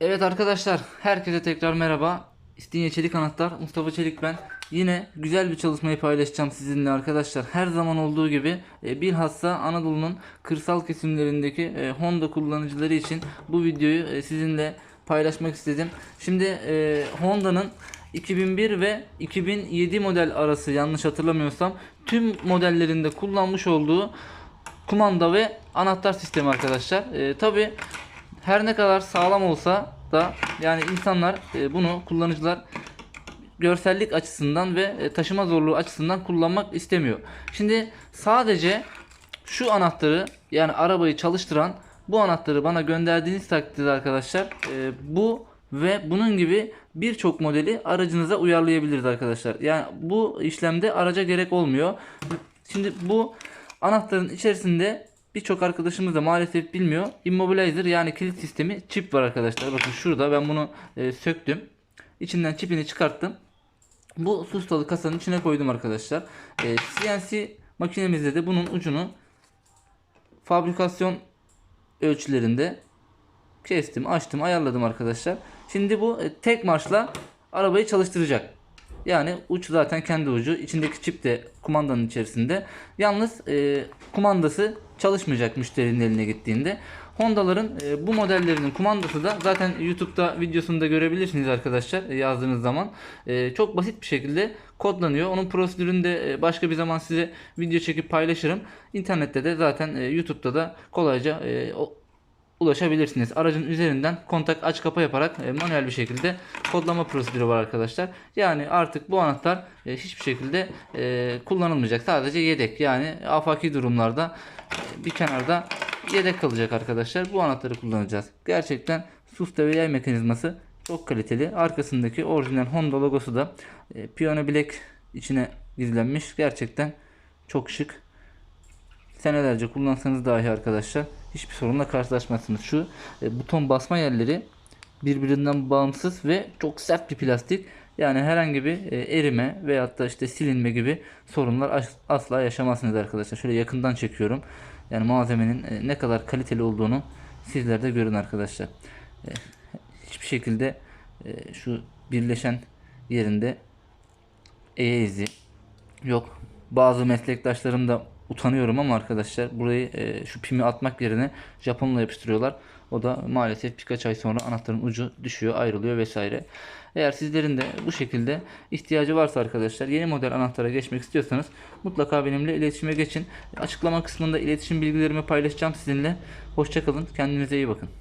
Evet arkadaşlar, herkese tekrar merhaba. İstinye Çelik Anahtar, Mustafa Çelik ben. Yine güzel bir çalışmayı paylaşacağım sizinle arkadaşlar. Her zaman olduğu gibi e, bilhassa Anadolu'nun kırsal kesimlerindeki e, Honda kullanıcıları için bu videoyu e, sizinle paylaşmak istedim. Şimdi Honda'nın 2001 ve 2007 model arası yanlış hatırlamıyorsam tüm modellerinde kullanmış olduğu kumanda ve anahtar sistemi arkadaşlar. E, Tabi her ne kadar sağlam olsa da yani insanlar e, bunu kullanıcılar görsellik açısından ve e, taşıma zorluğu açısından kullanmak istemiyor. Şimdi sadece şu anahtarı yani arabayı çalıştıran bu anahtarı bana gönderdiğiniz takdirde arkadaşlar e, bu ve bunun gibi birçok modeli aracınıza uyarlayabiliriz arkadaşlar. Yani bu işlemde araca gerek olmuyor. Şimdi bu anahtarın içerisinde birçok arkadaşımız da maalesef bilmiyor. Immobilizer yani kilit sistemi çip var arkadaşlar. Bakın şurada ben bunu e, söktüm. İçinden çipini çıkarttım. Bu sustalı kasanın içine koydum arkadaşlar. E, CNC makinemizde de bunun ucunu fabrikasyon ölçülerinde kestim, açtım, ayarladım arkadaşlar. Şimdi bu e, tek marşla arabayı çalıştıracak. Yani uç zaten kendi ucu. İçindeki çip de kumandanın içerisinde. Yalnız e, kumandası çalışmayacak müşterinin eline gittiğinde. Honda'ların e, bu modellerinin kumandası da zaten YouTube'da videosunu da görebilirsiniz arkadaşlar e, yazdığınız zaman. E, çok basit bir şekilde kodlanıyor. Onun prosedürünü de e, başka bir zaman size video çekip paylaşırım. İnternette de zaten e, YouTube'da da kolayca e, ulaşabilirsiniz. Aracın üzerinden kontak aç kapa yaparak e, manuel bir şekilde kodlama prosedürü var arkadaşlar. Yani artık bu anahtar e, hiçbir şekilde e, kullanılmayacak. Sadece yedek. Yani afaki durumlarda e, bir kenarda yedek kalacak arkadaşlar. Bu anahtarı kullanacağız. Gerçekten susta ve yay mekanizması çok kaliteli. Arkasındaki orijinal Honda logosu da e, Piyano Black içine gizlenmiş. Gerçekten çok şık senelerce kullansanız dahi arkadaşlar hiçbir sorunla karşılaşmazsınız. Şu e, buton basma yerleri birbirinden bağımsız ve çok sert bir plastik. Yani herhangi bir e, erime veyahut da işte silinme gibi sorunlar as- asla yaşamazsınız arkadaşlar. Şöyle yakından çekiyorum. Yani malzemenin e, ne kadar kaliteli olduğunu sizler de görün arkadaşlar. E, hiçbir şekilde e, şu birleşen yerinde eye izi yok. Bazı meslektaşlarım da utanıyorum ama arkadaşlar burayı e, şu pimi atmak yerine Japonla yapıştırıyorlar. O da maalesef birkaç ay sonra anahtarın ucu düşüyor, ayrılıyor vesaire. Eğer sizlerin de bu şekilde ihtiyacı varsa arkadaşlar yeni model anahtara geçmek istiyorsanız mutlaka benimle iletişime geçin. Açıklama kısmında iletişim bilgilerimi paylaşacağım sizinle. Hoşçakalın. Kendinize iyi bakın.